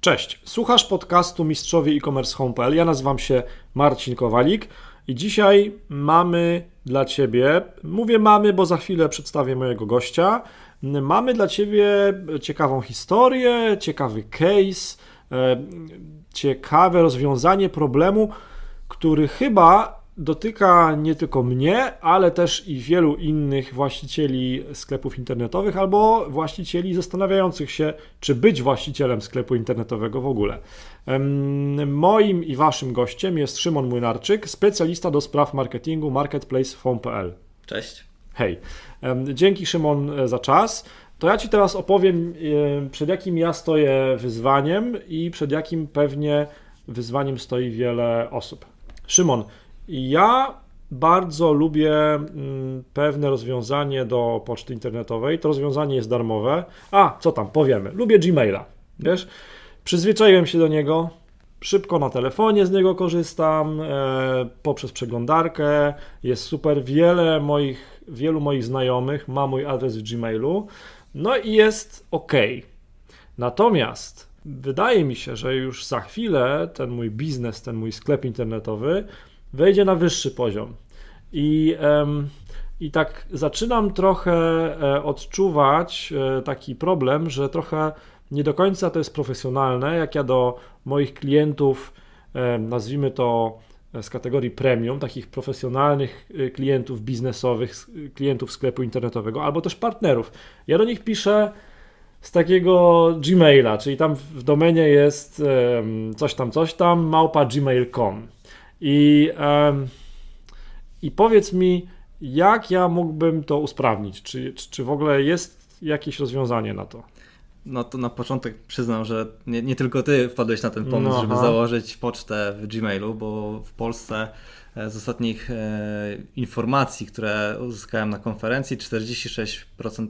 Cześć, słuchasz podcastu Mistrzowie e-commerce home.pl. Ja nazywam się Marcin Kowalik i dzisiaj mamy dla Ciebie, mówię mamy, bo za chwilę przedstawię mojego gościa. Mamy dla Ciebie ciekawą historię, ciekawy case, e, ciekawe rozwiązanie problemu, który chyba dotyka nie tylko mnie, ale też i wielu innych właścicieli sklepów internetowych albo właścicieli zastanawiających się, czy być właścicielem sklepu internetowego w ogóle. Moim i waszym gościem jest Szymon Młynarczyk, specjalista do spraw marketingu marketplace.pl. Cześć. Hej, dzięki Szymon e, za czas. To ja Ci teraz opowiem, e, przed jakim ja stoję wyzwaniem i przed jakim pewnie wyzwaniem stoi wiele osób. Szymon, ja bardzo lubię mm, pewne rozwiązanie do poczty internetowej. To rozwiązanie jest darmowe. A, co tam, powiemy. Lubię Gmaila. Wiesz, przyzwyczaiłem się do niego. Szybko na telefonie z niego korzystam, e, poprzez przeglądarkę. Jest super. Wiele moich, wielu moich znajomych ma mój adres w Gmailu. No i jest ok. Natomiast wydaje mi się, że już za chwilę ten mój biznes, ten mój sklep internetowy wejdzie na wyższy poziom. I, i tak zaczynam trochę e, odczuwać e, taki problem, że trochę nie do końca to jest profesjonalne, jak ja do moich klientów, e, nazwijmy to z kategorii premium, takich profesjonalnych klientów biznesowych, klientów sklepu internetowego, albo też partnerów. Ja do nich piszę z takiego Gmaila, czyli tam w domenie jest coś tam, coś tam, małpa gmail.com. I, I powiedz mi, jak ja mógłbym to usprawnić? Czy, czy, w ogóle jest jakieś rozwiązanie na to? No to na początek przyznam, że nie, nie tylko ty wpadłeś na ten pomysł, No, żeby założyć pocztę w Gmailu, bo w Polsce z ostatnich e, informacji, które uzyskałem na konferencji, 46%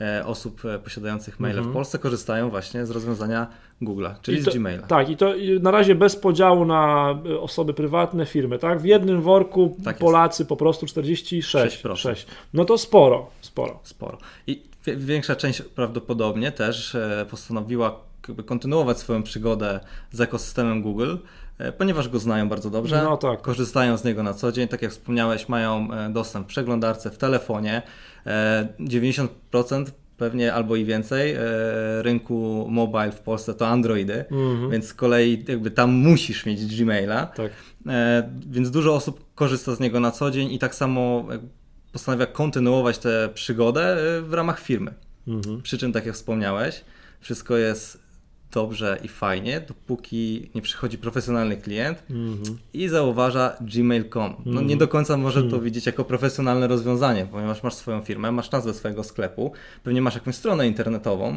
e, osób e, posiadających maile Mhm. w Polsce korzystają właśnie z rozwiązania Google'a, czyli to- z Gmaila. Tak, i to na razie bez podziału na osoby prywatne, firmy, tak? W jednym worku Tak. Polacy po prostu 46. 6%. 6. No to sporo, sporo. Sporo. I wi- większa część prawdopodobnie też e, postanowiła kontynuować swoją przygodę z ekosystemem Google, e, ponieważ go znają bardzo dobrze. No tak. Korzystają z niego na co dzień. Tak jak wspomniałeś, mają e, dostęp w przeglądarce, w telefonie. E, 90% pewnie albo i więcej e, rynku mobile w Polsce to Androidy, Mhm. więc z kolei jakby tam musisz mieć Gmaila. Tak. E, więc dużo osób korzysta z niego na co dzień i tak samo postanawia kontynuować tę przygodę e, w ramach firmy. Mhm. Przy czym, tak jak wspomniałeś, wszystko jest dobrze i fajnie, dopóki nie przychodzi profesjonalny klient Mhm. i zauważa gmail.com. No Mhm. nie do końca może to widzieć jako profesjonalne rozwiązanie, ponieważ masz swoją firmę, masz nazwę swojego sklepu, pewnie masz jakąś stronę internetową,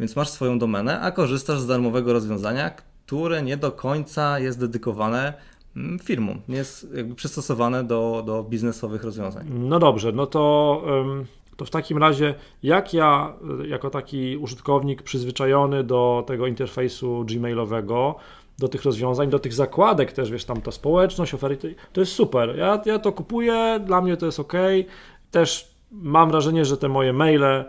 więc masz swoją domenę, a korzystasz z darmowego rozwiązania, które nie do końca jest dedykowane mm, firmom, nie jest jakby przystosowane do, do biznesowych rozwiązań. No dobrze, no to, ym, to w takim razie, jak ja, y, jako taki użytkownik przyzwyczajony do tego interfejsu gmailowego, do tych rozwiązań, do tych zakładek też, wiesz, tam ta społeczność, oferty, to jest super. Ja, ja to kupuję, dla mnie to jest ok. Też mam wrażenie, że te moje maile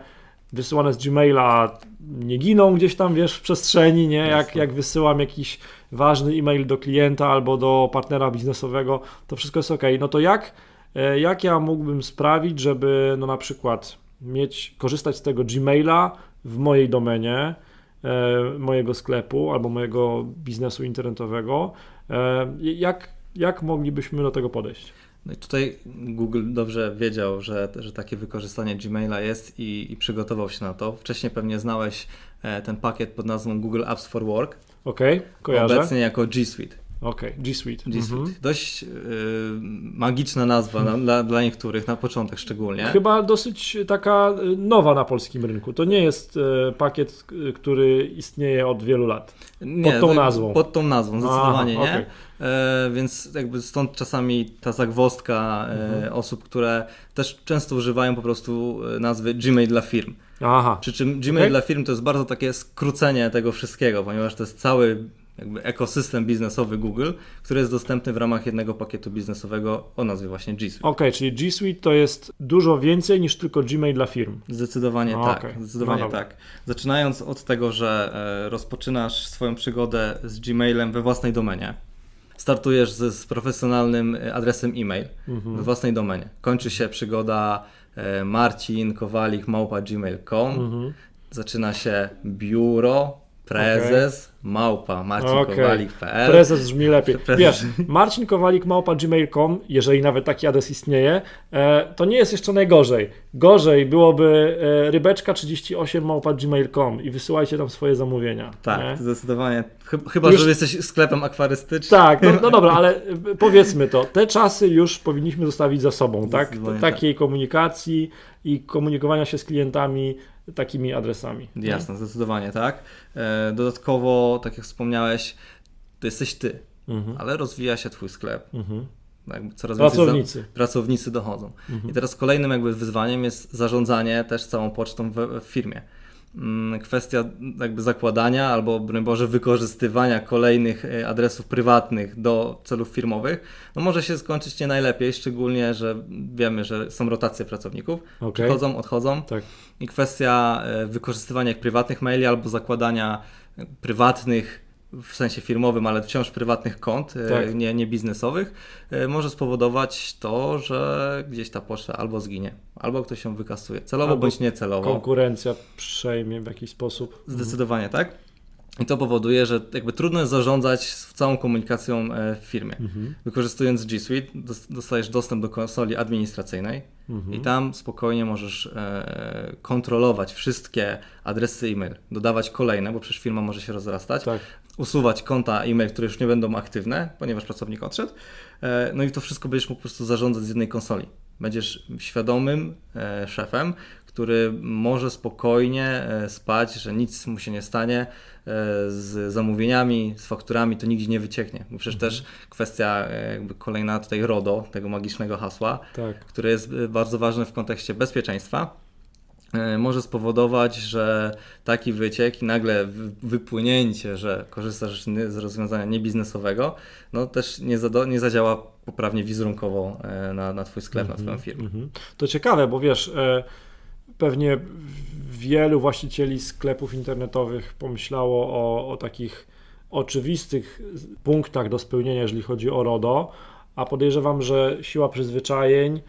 wysyłane z Gmaila nie giną gdzieś tam, wiesz, w przestrzeni, nie? Jak, jak wysyłam jakiś ważny e-mail do klienta albo do partnera biznesowego, to wszystko jest ok. No to jak, e, jak ja mógłbym sprawić, żeby no na przykład mieć, korzystać z tego Gmaila w mojej domenie, e, mojego sklepu albo mojego biznesu internetowego? E, jak, jak moglibyśmy do tego podejść? No i tutaj Google dobrze wiedział, że, że takie wykorzystanie Gmaila jest i, i przygotował się na to. Wcześniej pewnie znałeś e, ten pakiet pod nazwą Google Apps for Work, Ok, kojarzę. obecnie jako G Suite. Ok, G Suite. G Suite. Mhm. Dość y, magiczna nazwa na, dla, dla niektórych, na początek szczególnie. Chyba dosyć taka y, nowa na polskim rynku. To nie jest e, pakiet, y, który istnieje od wielu lat. Nie, pod tą to- nazwą. Pod tą nazwą, zdecydowanie Aha, nie. okej. E, więc jakby stąd czasami ta zagwozdka e, Mhm. osób, które też często używają po prostu e, nazwy Gmail dla firm. Aha. Przy czym Gmail Okej. dla firm to jest bardzo takie skrócenie tego wszystkiego, ponieważ to jest cały jakby ekosystem biznesowy Google, który jest dostępny w ramach jednego pakietu biznesowego o nazwie właśnie G Suite. Okej, czyli G Suite to jest dużo więcej niż tylko Gmail dla firm. Zdecydowanie No, tak. okej. Zdecydowanie No tak. Zaczynając od tego, że e, rozpoczynasz swoją przygodę z Gmailem we własnej domenie. Startujesz z, z profesjonalnym e, adresem e-mail Mhm. we własnej domenie. Kończy się przygoda e, Marcin Kowalik małpa gmail.com. Mhm. Zaczyna się biuro, prezes, małpa Okej. marcinkowalik.pl. Prezes brzmi lepiej. Wiesz, Marcin Kowalik małpa gmail.com, jeżeli nawet taki adres istnieje, e, to nie jest jeszcze najgorzej. Gorzej byłoby e, rybeczka38 małpa gmail.com i wysyłajcie tam swoje zamówienia. Tak, nie? zdecydowanie. Chy- Chyba, Już- że jesteś sklepem akwarystycznym. Tak, no, no dobra, ale e, powiedzmy to, te czasy już powinniśmy zostawić za sobą, tak? Takiej komunikacji i komunikowania się z klientami takimi adresami. nie? Jasne, zdecydowanie tak. E, Dodatkowo, tak jak wspomniałeś, to jesteś ty, Mhm. ale rozwija się twój sklep. Mhm. Coraz więcej Pracownicy. Za, pracownicy dochodzą. Mhm. I teraz kolejnym jakby wyzwaniem jest zarządzanie też całą pocztą w, w firmie. Mm, Kwestia jakby zakładania albo broń Boże wykorzystywania kolejnych e, adresów prywatnych do celów firmowych, no może się skończyć nie najlepiej, szczególnie, że wiemy, że są rotacje pracowników, Okej. przychodzą, odchodzą. Tak. I kwestia e, wykorzystywania prywatnych maili albo zakładania e, prywatnych, w sensie firmowym, ale wciąż prywatnych kont, e, Tak. nie, nie biznesowych, e, może spowodować to, że gdzieś ta poczta albo zginie, albo ktoś ją wykasuje, celowo Albo bądź niecelowo. Konkurencja przejmie w jakiś sposób. Zdecydowanie tak. I to powoduje, że jakby trudno jest zarządzać całą komunikacją e, w firmie. Mhm. Wykorzystując G Suite, dos- dostajesz dostęp do konsoli administracyjnej, Mhm. i tam spokojnie możesz e, kontrolować wszystkie adresy e-mail, dodawać kolejne, bo przecież firma może się rozrastać, Tak. usuwać konta e-mail, które już nie będą aktywne, ponieważ pracownik odszedł. E, no i to wszystko będziesz mógł po prostu zarządzać z jednej konsoli. Będziesz świadomym szefem, który może spokojnie e, spać, że nic mu się nie stanie e, z zamówieniami, z fakturami, to nigdzie nie wycieknie. Bo przecież też kwestia e, jakby kolejna tutaj RODO, tego magicznego hasła, Tak. które jest y, bardzo ważne w kontekście bezpieczeństwa, y, może spowodować, że taki wyciek i nagle wy- wypłynięcie, że korzystasz z rozwiązania niebiznesowego, no też nie, zado- nie zadziała poprawnie wizerunkowo na, na Twój sklep, na Twoją firmę. Mhm. To ciekawe, bo wiesz, e, pewnie wielu właścicieli sklepów internetowych pomyślało o, o takich oczywistych punktach do spełnienia, jeżeli chodzi o RODO, a podejrzewam, że siła przyzwyczajeń,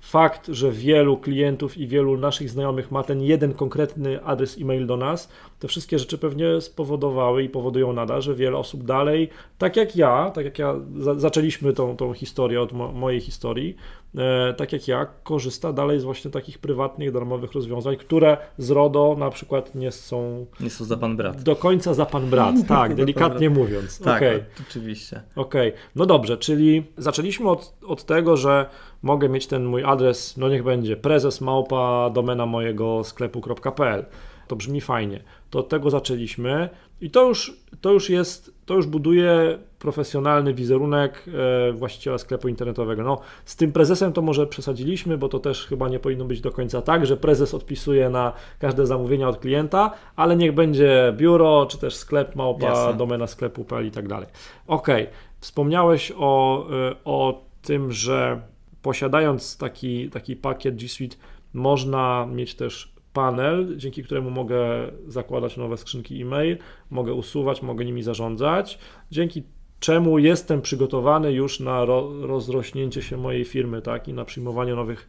fakt, że wielu klientów i wielu naszych znajomych ma ten jeden konkretny adres e-mail do nas, te wszystkie rzeczy pewnie spowodowały i powodują nadal, że wiele osób dalej, tak jak ja, tak jak ja, za, zaczęliśmy tą, tą historię od mo, mojej historii, e, tak jak ja, korzysta dalej z właśnie takich prywatnych, darmowych rozwiązań, które z RODO na przykład nie są Nie są za pan brat. do końca za pan brat, tak, delikatnie mówiąc. Tak, Okej. oczywiście. Okej, no dobrze, czyli zaczęliśmy od, od tego, że mogę mieć ten mój adres, no niech będzie prezes małpa domena mojego sklepu.pl. To brzmi fajnie. To od tego zaczęliśmy i to już, to już jest, to już buduje profesjonalny wizerunek e, właściciela sklepu internetowego. No, z tym prezesem to może przesadziliśmy, bo to też chyba nie powinno być do końca tak, że prezes odpisuje na każde zamówienia od klienta, ale niech będzie biuro, czy też sklep małpa Jasne. domena sklepu.pl i tak dalej. Okej, wspomniałeś o, y, o tym, że posiadając taki, taki pakiet G Suite można mieć też panel, dzięki któremu mogę zakładać nowe skrzynki e-mail, mogę usuwać, mogę nimi zarządzać, dzięki czemu jestem przygotowany już na ro, rozrośnięcie się mojej firmy, tak, i na przyjmowanie nowych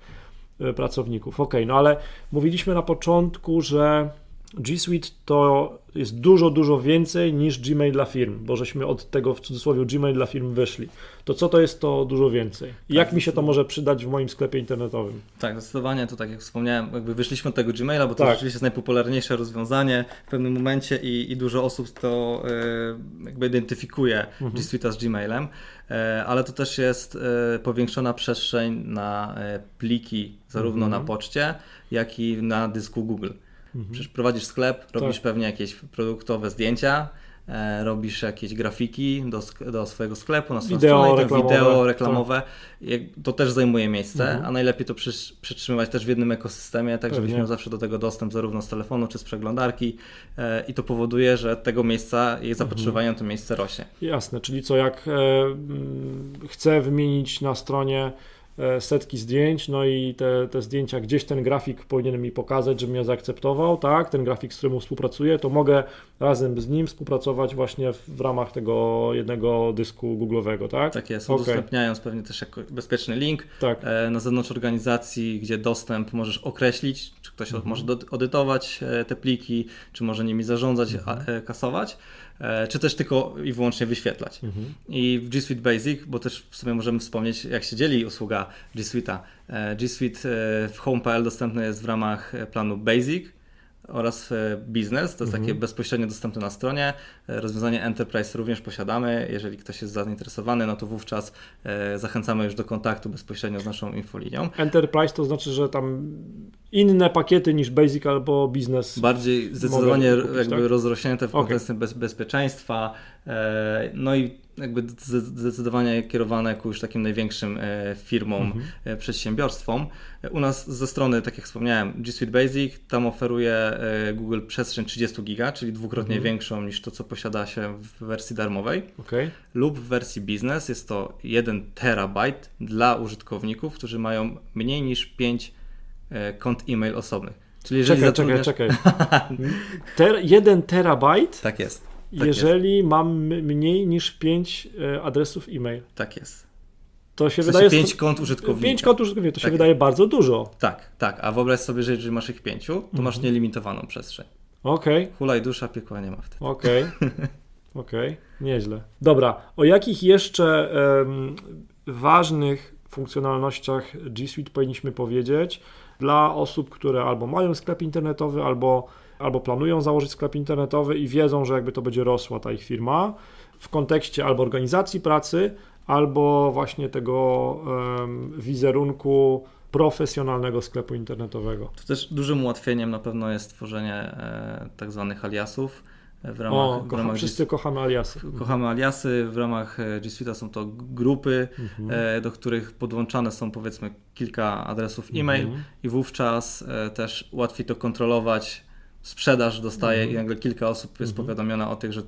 y, pracowników. Ok, no ale mówiliśmy na początku, że G Suite to jest dużo, dużo więcej niż Gmail dla firm, bo żeśmy od tego w cudzysłowie Gmail dla firm wyszli. To co to jest to dużo więcej? I jak mi się to może przydać w moim sklepie internetowym? Tak, zdecydowanie to tak jak wspomniałem, jakby wyszliśmy od tego Gmaila, bo to Tak. rzeczywiście jest najpopularniejsze rozwiązanie w pewnym momencie i, i dużo osób to e, jakby identyfikuje Mhm. G Suite'a z Gmailem, e, ale to też jest e, powiększona przestrzeń na pliki zarówno Mhm. na poczcie, jak i na dysku Google. Mhm. Przecież prowadzisz sklep, robisz Tak. pewnie jakieś produktowe zdjęcia, e, robisz jakieś grafiki do, do swojego sklepu, na swoją Wideo stronę, to reklamowe, wideo reklamowe, jak- to też zajmuje miejsce, Mhm. a najlepiej to przysz- przytrzymywać też w jednym ekosystemie, tak żebyś Pewnie. miał zawsze do tego dostęp zarówno z telefonu czy z przeglądarki e, i to powoduje, że tego miejsca, jej zapotrzebowanie na to miejsce rośnie. Jasne, czyli co jak e, chcę wymienić na stronie setki zdjęć, no i te, te zdjęcia, gdzieś ten grafik powinien mi pokazać, żebym ja zaakceptował, tak, ten grafik, z którym współpracuję, to mogę razem z nim współpracować właśnie w, w ramach tego jednego dysku Google'owego, tak? Tak jest, Okej. udostępniając pewnie też jako bezpieczny link Tak. e, na zewnątrz organizacji, gdzie dostęp możesz określić, czy ktoś Mhm. może odytować e, te pliki, czy może nimi zarządzać, Mhm. e, kasować, e, czy też tylko i wyłącznie wyświetlać. Mhm. I w G Suite Basic, bo też w sumie możemy wspomnieć, jak się dzieli usługa G Suite'a. E, G Suite e, w Home.pl dostępny jest w ramach e, planu Basic oraz Business, to jest Mhm. takie bezpośrednio dostępne na stronie. Rozwiązanie Enterprise również posiadamy. Jeżeli ktoś jest zainteresowany, no to wówczas zachęcamy już do kontaktu bezpośrednio z naszą infolinią. Enterprise to znaczy, że tam inne pakiety niż Basic albo Business. Bardziej zdecydowanie kupić, jakby tak? rozrośnięte w kontekście bez, bezpieczeństwa, no i jakby zde- zdecydowanie kierowane ku już takim największym e, firmom, Mhm. e, przedsiębiorstwom. E, U nas ze strony, tak jak wspomniałem, G Suite Basic, tam oferuje Google przestrzeń 30 giga, czyli dwukrotnie Mhm. większą niż to, co posiada się w wersji darmowej, Okej. lub w wersji business jest to 1 terabajt dla użytkowników, którzy mają mniej niż 5 e, kont e-mail osobnych. Czyli jeżeli Czekaj, czekaj, zatrudniasz... czekaj. Ter, jeden terabajt, Tak jest. Tak jeżeli mam m- mniej niż 5 adresów e-mail. Tak jest. To się W sensie wydaje. pięć kont użytkownika. 5 kont użytkownika, to się Tak. wydaje bardzo dużo. Tak, tak. A wyobraź sobie, że jeżeli masz ich pięciu, to Mhm. masz nielimitowaną przestrzeń. Okej, Hulaj dusza, piekła nie ma wtedy. okej. Okej, nieźle. Dobra, o jakich jeszcze em, ważnych funkcjonalnościach G Suite powinniśmy powiedzieć dla osób, które albo mają sklep internetowy, albo, albo planują założyć sklep internetowy i wiedzą, że jakby to będzie rosła ta ich firma w kontekście albo organizacji pracy, albo właśnie tego em, wizerunku profesjonalnego sklepu internetowego. Tu też dużym ułatwieniem na pewno jest tworzenie e, tak zwanych aliasów e, w ramach, O, w kocha, ramach wszyscy kochamy aliasy. Kochamy aliasy, w ramach e, G Suite'a są to grupy, Mhm. e, do których podłączane są powiedzmy kilka adresów e-mail Mhm. i wówczas e, też łatwiej to kontrolować. Sprzedaż dostaje Mhm. i nagle kilka osób jest Mhm. powiadomiona o tych, że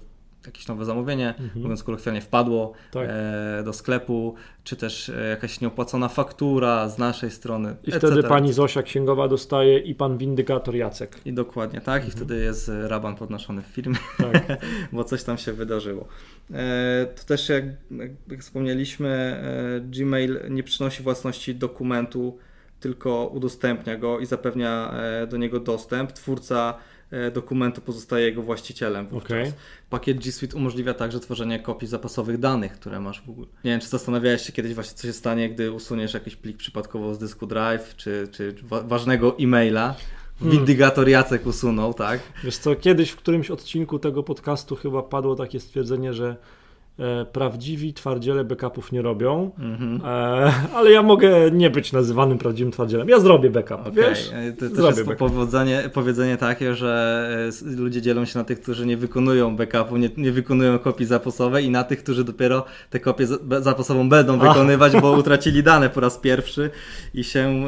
jakieś nowe zamówienie, Mhm. mówiąc kolokwialnie, wpadło Tak. e, do sklepu, czy też e, jakaś nieopłacona faktura z naszej strony. I etc. wtedy pani Zosia Księgowa dostaje i pan windykator Jacek. I dokładnie tak, i Mhm. wtedy jest e, raban podnoszony w firmie, Tak. bo coś tam się wydarzyło. E, to też, jak, jak wspomnieliśmy, e, Gmail nie przynosi własności dokumentu, tylko udostępnia go i zapewnia e, do niego dostęp. Twórca dokumentu pozostaje jego właścicielem. wówczas. Okej. Pakiet G Suite umożliwia także tworzenie kopii zapasowych danych, które masz w Google. Nie wiem, czy zastanawiałeś się kiedyś właśnie, co się stanie, gdy usuniesz jakiś plik przypadkowo z dysku Drive, czy, czy wa- ważnego e-maila. Hmm. Windygator Jacek usunął, tak? Wiesz co, kiedyś w którymś odcinku tego podcastu chyba padło takie stwierdzenie, że e, prawdziwi twardziele backupów nie robią, Mhm. e, ale ja mogę nie być nazywanym prawdziwym twardzielem. Ja zrobię backup, Okej, wiesz? e, To Zrobię jest to backup. powiedzenie, powiedzenie takie, że e, ludzie dzielą się na tych, którzy nie wykonują backupu, nie, nie wykonują kopii zapasowej i na tych, którzy dopiero tę kopię za- be- zapasową będą wykonywać, bo utracili dane po raz pierwszy i się,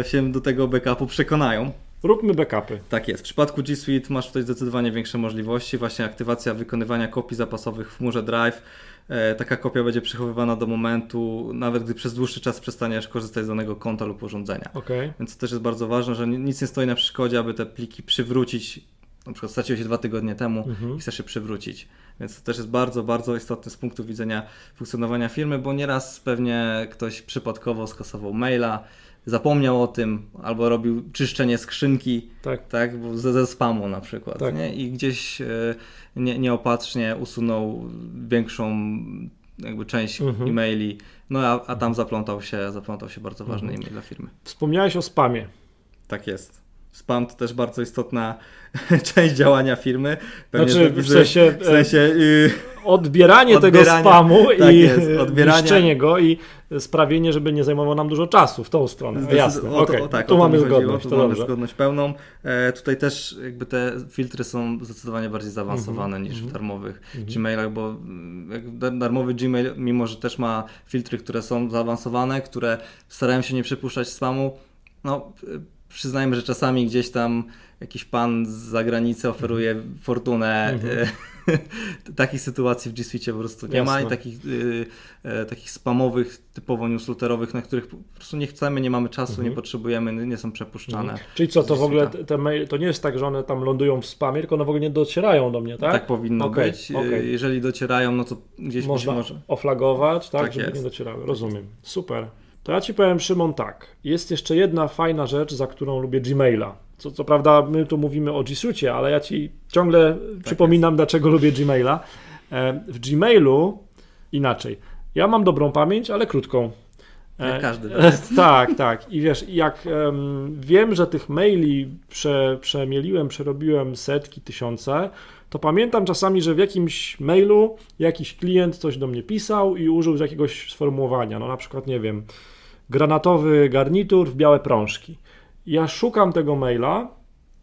e, się do tego backupu przekonają. Róbmy backupy. Tak jest. W przypadku G Suite masz tutaj zdecydowanie większe możliwości. Właśnie aktywacja wykonywania kopii zapasowych w chmurze Drive. E, taka kopia będzie przechowywana do momentu, nawet gdy przez dłuższy czas przestaniesz korzystać z danego konta lub urządzenia. Okej. Więc to też jest bardzo ważne, że ni- nic nie stoi na przeszkodzie, aby te pliki przywrócić. Na przykład straciły się dwa tygodnie temu Mhm. i chcesz je przywrócić. Więc to też jest bardzo, bardzo istotne z punktu widzenia funkcjonowania firmy, bo nieraz pewnie ktoś przypadkowo skasował maila, zapomniał o tym, albo robił czyszczenie skrzynki, Tak. tak, bo ze, ze spamu na przykład, Tak. nie? i gdzieś e, nie, nieopatrznie usunął większą jakby część Mhm. e-maili, no a, a tam zaplątał się, zaplątał się bardzo ważny Mhm. e-mail dla firmy. Wspomniałeś o spamie. Tak jest. Spam to też bardzo istotna część działania firmy. Znaczy, że w sensie, w sensie y, odbieranie tego spamu tak i jest, niszczenie go i sprawienie, żeby nie zajmowało nam dużo czasu w tą stronę. Zdecyd- Jasne, o to- okej. o tak, tu mamy chodziło, zgodność, tu mamy dobrze. zgodność pełną. E, tutaj też jakby te filtry są zdecydowanie bardziej zaawansowane niż w darmowych Gmailach, bo mm, darmowy Gmail, mimo że też ma filtry, które są zaawansowane, które starają się nie przypuszczać spamu, no y, przyznajmy, że czasami gdzieś tam jakiś pan z zagranicy oferuje fortunę. e, Takich sytuacji w G Suite po prostu nie ma i Jasne. takich, y, takich spamowych, typowo newsletterowych, na których po prostu nie chcemy, nie mamy czasu, nie potrzebujemy, nie są przepuszczane. Czyli co, to w ogóle te, mail, to nie jest tak, że one tam lądują w spamie, tylko one w ogóle nie docierają do mnie, tak? Tak, powinno Okej, być. okej. Jeżeli docierają, no to gdzieś Można może. oflagować, tak, Tak żeby jest. nie docierały. Rozumiem. Super. To ja Ci powiem, Szymon, tak. Jest jeszcze jedna fajna rzecz, za którą lubię Gmaila. Co, co prawda my tu mówimy o G Suite, ale ja Ci ciągle przypominam, dlaczego lubię Gmaila. E, W Gmailu inaczej. Ja mam dobrą pamięć, ale krótką. Jak E, każdy. E, tak, tak. I wiesz, jak em, wiem, że tych maili prze, przemieliłem, przerobiłem setki, tysiące, to pamiętam czasami, że w jakimś mailu jakiś klient coś do mnie pisał i użył jakiegoś sformułowania. No na przykład, nie wiem, granatowy garnitur w białe prążki. Ja szukam tego maila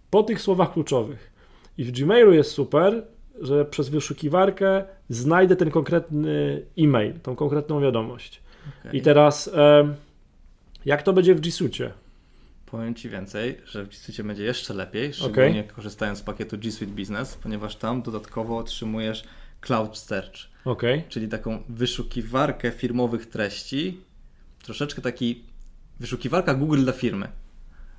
po tych słowach kluczowych. I w Gmailu jest super, że przez wyszukiwarkę znajdę ten konkretny e-mail, tą konkretną wiadomość. Okej. I teraz, jak to będzie w G Suite? Powiem Ci więcej, że w G Suite będzie jeszcze lepiej, szczególnie korzystając z pakietu G Suite Business, ponieważ tam dodatkowo otrzymujesz Cloud Search, Ok, czyli taką wyszukiwarkę firmowych treści, troszeczkę taki wyszukiwarka Google dla firmy.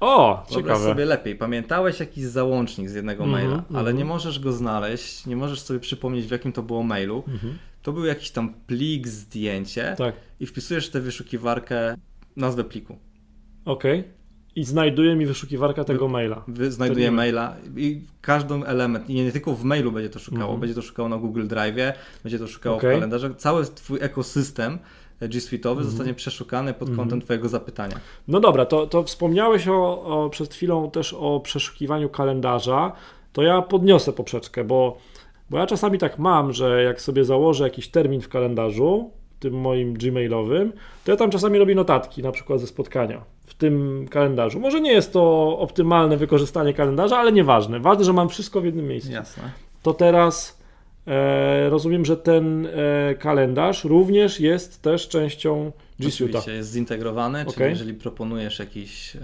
O, Wyobraź ciekawe. sobie lepiej. Pamiętałeś jakiś załącznik z jednego Mhm, maila, ale mhm. nie możesz go znaleźć, nie możesz sobie przypomnieć w jakim to było mailu. Mhm. To był jakiś tam plik, zdjęcie Tak, i wpisujesz w tę wyszukiwarkę nazwę pliku. ok. I znajduje mi wyszukiwarka tego maila. Wy- Znajduje nie ma. maila i każdy element, i nie tylko w mailu będzie to szukało, Mhm. będzie to szukało na Google Drive, będzie to szukało Okej. w kalendarzu. Cały twój ekosystem G Suite'owy Mhm. zostanie przeszukany pod kątem twojego zapytania. No dobra, to, to wspomniałeś o, o, przed chwilą też o przeszukiwaniu kalendarza. To ja podniosę poprzeczkę, bo, bo ja czasami tak mam, że jak sobie założę jakiś termin w kalendarzu, tym moim gmailowym, to ja tam czasami robię notatki, na przykład ze spotkania w tym kalendarzu. Może nie jest to optymalne wykorzystanie kalendarza, ale nieważne. Ważne, że mam wszystko w jednym miejscu. Jasne. to teraz rozumiem, że ten e, kalendarz również jest też częścią G Suite'a. Oczywiście jest zintegrowany, czyli Okej. jeżeli proponujesz jakiś e,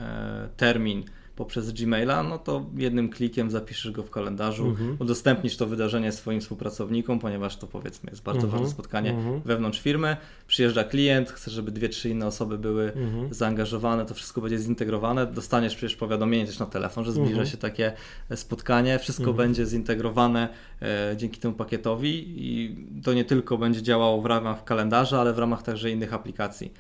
termin poprzez Gmaila, no to jednym klikiem zapiszesz go w kalendarzu, Mhm. udostępnisz to wydarzenie swoim współpracownikom, ponieważ to powiedzmy jest bardzo Mhm. ważne spotkanie Mhm. wewnątrz firmy. Przyjeżdża klient, chcesz, żeby dwie, trzy inne osoby były Mhm. zaangażowane, to wszystko będzie zintegrowane. Dostaniesz przecież powiadomienie też na telefon, że zbliża Mhm. się takie e, spotkanie. Wszystko Mhm. będzie zintegrowane e, dzięki temu pakietowi i to nie tylko będzie działało w ramach kalendarza, ale w ramach także innych aplikacji.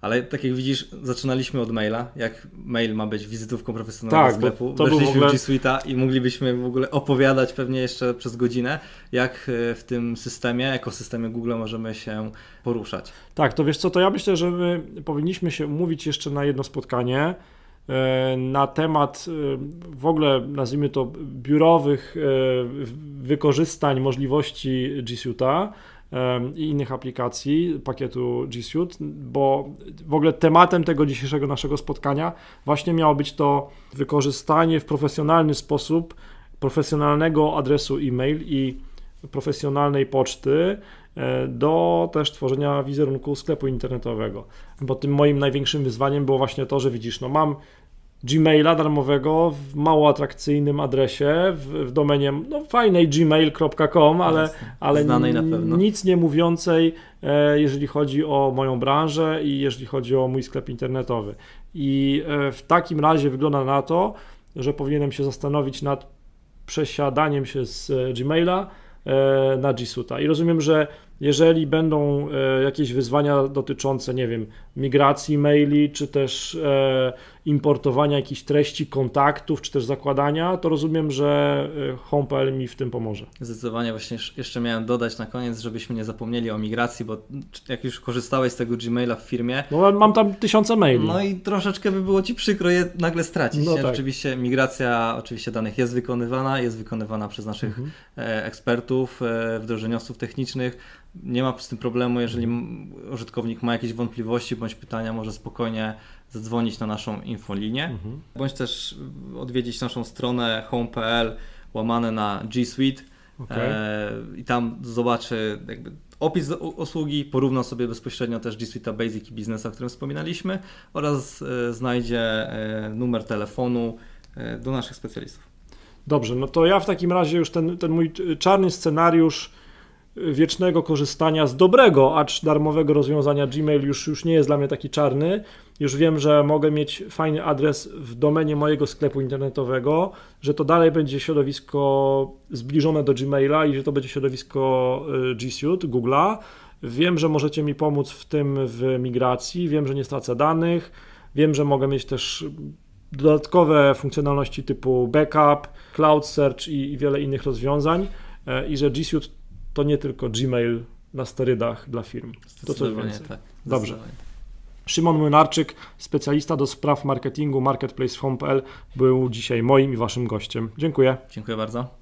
Ale tak jak widzisz, zaczynaliśmy od maila, jak mail ma być wizytówką profesjonalnego Tak, sklepu. to w Weszliśmy ogóle- w G Suite'a i moglibyśmy w ogóle opowiadać pewnie jeszcze przez godzinę, jak e, w tym systemie, ekosystemie Google możemy się poruszać. Tak, to wiesz co, to ja myślę, że my powinniśmy się umówić jeszcze na jedno spotkanie e, na temat e, w ogóle, nazwijmy to, biurowych wykorzystań możliwości G Suite'a i innych aplikacji pakietu G Suite, bo w ogóle tematem tego dzisiejszego naszego spotkania właśnie miało być to wykorzystanie w profesjonalny sposób profesjonalnego adresu e-mail i profesjonalnej poczty e, do też tworzenia wizerunku sklepu internetowego. Bo tym moim największym wyzwaniem było właśnie to, że widzisz, no mam Gmaila darmowego w mało atrakcyjnym adresie, w, w domenie no, fajnej gmail.com, ale, Jasne. ale pewno. nic nie mówiącej, e, jeżeli chodzi o moją branżę i jeżeli chodzi o mój sklep internetowy. I e, w takim razie wygląda na to, że powinienem się zastanowić nad przesiadaniem się z e, Gmaila e, na G Suite'a. I rozumiem, że jeżeli będą e, jakieś wyzwania dotyczące, nie wiem, migracji maili, czy też e, importowania jakichś treści, kontaktów, czy też zakładania, to rozumiem, że y, Home.pl mi w tym pomoże. Zdecydowanie właśnie sz- jeszcze miałem dodać na koniec, żebyśmy nie zapomnieli o migracji, bo jak już korzystałeś z tego Gmaila w firmie, No mam tam tysiące maili. no i troszeczkę by było Ci przykro je nagle stracić. No tak. Rzeczywiście migracja oczywiście danych jest wykonywana, jest wykonywana przez naszych Mhm. e, ekspertów, e, wdrożeniowców technicznych. Nie ma z tym problemu, jeżeli użytkownik ma jakieś wątpliwości bądź pytania, może spokojnie zadzwonić na naszą infolinię, Mhm. bądź też odwiedzić naszą stronę home.pl łamane na G Suite Okej. e, i tam zobaczy jakby opis usługi, porówna sobie bezpośrednio też G Suite'a Basic i Businessa, o którym wspominaliśmy oraz e, znajdzie e, numer telefonu e, do naszych specjalistów. Dobrze, no to ja w takim razie już ten, ten mój y, czarny scenariusz wiecznego korzystania z dobrego, acz darmowego rozwiązania Gmail już, już nie jest dla mnie taki czarny. Już wiem, że mogę mieć fajny adres w domenie mojego sklepu internetowego, że to dalej będzie środowisko zbliżone do Gmaila i że to będzie środowisko y, G Suite, Google'a. Wiem, że możecie mi pomóc w tym w migracji, wiem, że nie stracę danych, wiem, że mogę mieć też dodatkowe funkcjonalności typu backup, cloud search i, i wiele innych rozwiązań e, i że G Suite to nie tylko Gmail na sterydach dla firm. To coś więcej. tak. Dobrze. Zdecydowanie. Szymon Młynarczyk, specjalista do spraw marketingu marketplace.pl był dzisiaj moim i waszym gościem. Dziękuję. Dziękuję bardzo.